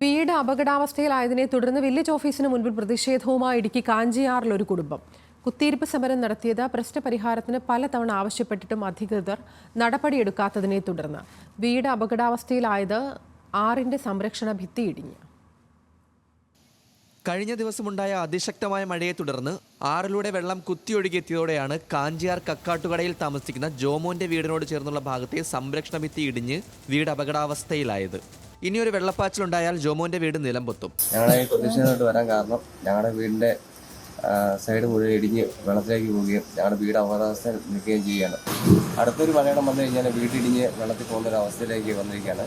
വീട് അപകടാവസ്ഥയിലായതിനെ തുടർന്ന് വില്ലേജ് ഓഫീസിന് മുൻപിൽ പ്രതിഷേധവുമായി ഇടുക്കി കാഞ്ചിയാറിൽ ഒരു കുടുംബം. കുത്തിയിരിപ്പ് സമരം നടത്തിയത് പ്രശ്നപരിഹാരത്തിന് പലതവണ ആവശ്യപ്പെട്ടിട്ടും അധികൃതർ നടപടിയെടുക്കാത്തതിനെ തുടർന്ന്. വീട് അപകടാവസ്ഥയിലായത് ആറിന്റെ സംരക്ഷണ ഭിത്തി ഇടിഞ്ഞു. കഴിഞ്ഞ ദിവസമുണ്ടായ അതിശക്തമായ മഴയെ തുടർന്ന് ആറിലൂടെ വെള്ളം കുത്തിയൊഴുകിയെത്തിയതോടെയാണ് കാഞ്ചിയാർ കക്കാട്ടുകടയിൽ താമസിക്കുന്ന ജോമോന്റെ വീടിനോട് ചേർന്നുള്ള ഭാഗത്തെ സംരക്ഷണ ഭിത്തി ഇടിഞ്ഞ് വീട് അപകടാവസ്ഥയിലായത്. ഇനിയൊരു വെള്ളപ്പാച്ചിലുണ്ടായാൽ ജോമോന്റെ വീട് നിലം പൊത്തും ഞങ്ങളെ ഈ പ്രതിഷേധമായിട്ട് വരാൻ കാരണം ഞങ്ങളുടെ വീടിന്റെ സൈഡ് മുഴുവൻ ഇടിഞ്ഞ് വെള്ളത്തിലേക്ക് പോവുകയും ഞങ്ങളുടെ വീട് അപകടാവസ്ഥയിൽ നിൽക്കുകയും ചെയ്യുകയാണ്. അടുത്തൊരു മലയാളം വന്നു കഴിഞ്ഞാൽ വീടിടിഞ്ഞ് വെള്ളത്തിൽ പോകുന്ന ഒരു അവസ്ഥയിലേക്ക് വന്നിരിക്കുകയാണ്.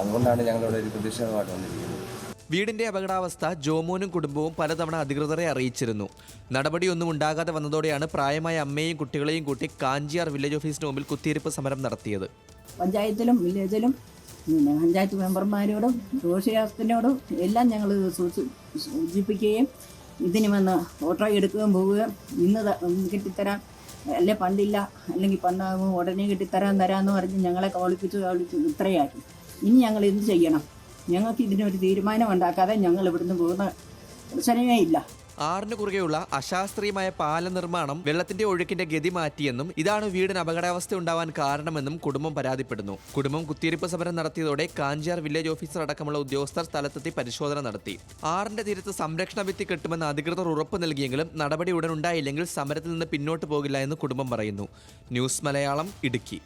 അതുകൊണ്ടാണ് ഞങ്ങളിവിടെ ഒരു പ്രതിഷേധമായിട്ട് വന്നിരിക്കുന്നത്. വീടിന്റെ അപകടാവസ്ഥ ജോമോനും കുടുംബവും പലതവണ അധികൃതരെ അറിയിച്ചിരുന്നു. നടപടിയൊന്നും ഉണ്ടാകാതെ വന്നതോടെയാണ് പ്രായമായ അമ്മയും കുട്ടികളെയും കൂട്ടി കാഞ്ചിയാർ വില്ലേജ് ഓഫീസിന് മുമ്പിൽ കുത്തിയിരിപ്പ് സമരം നടത്തിയത്. പഞ്ചായത്തിലും വില്ലേജിലും പിന്നെ പഞ്ചായത്ത് മെമ്പർമാരോടും ജോഷിയാസത്തിനോടും എല്ലാം ഞങ്ങൾ സൂചിപ്പിക്കുകയും ഇതിന് വന്ന് ഓട്ടോ എടുക്കുകയും പോവുകയും ഇന്ന് കിട്ടിത്തരാം. അല്ലെ പണ്ടില്ല അല്ലെങ്കിൽ പണ്ടാകും ഉടനെ കിട്ടിത്തരാൻ തരാമെന്ന് പറഞ്ഞ് ഞങ്ങളെ കോളിപ്പിച്ച് കോളിപ്പിച്ച് ഇത്രയാക്കി. ഇനി ഞങ്ങൾ എന്ത് ചെയ്യണം? ഞങ്ങൾക്ക് ഇതിനൊരു തീരുമാനം ഉണ്ടാക്കാതെ ഞങ്ങൾ ഇവിടുന്ന് പോകുന്ന പ്രശ്നമേ ഇല്ല ആറിന് കുറുകെയുള്ള അശാസ്ത്രീയമായ പാല നിർമ്മാണം വെള്ളത്തിന്റെ ഒഴുക്കിന്റെ ഗതി മാറ്റിയെന്നും ഇതാണ് വീടിന് അപകടാവസ്ഥ ഉണ്ടാവാൻ കാരണമെന്നും കുടുംബം പരാതിപ്പെടുന്നു. കുടുംബം കുത്തിയിരിപ്പ് സമരം നടത്തിയതോടെ കാഞ്ചിയാർ വില്ലേജ് ഓഫീസർ അടക്കമുള്ള ഉദ്യോഗസ്ഥർ സ്ഥലത്തെത്തി പരിശോധന നടത്തി. ആറിന്റെ തീരത്ത് സംരക്ഷണ ഭിത്തി കെട്ടുമെന്ന് അധികൃതർ ഉറപ്പ് നൽകിയെങ്കിലും നടപടി ഉടൻ ഉണ്ടായില്ലെങ്കിൽ സമരത്തിൽ നിന്ന് പിന്നോട്ട് പോകില്ല എന്ന് കുടുംബം പറയുന്നു. ന്യൂസ് മലയാളം ഇടുക്കി.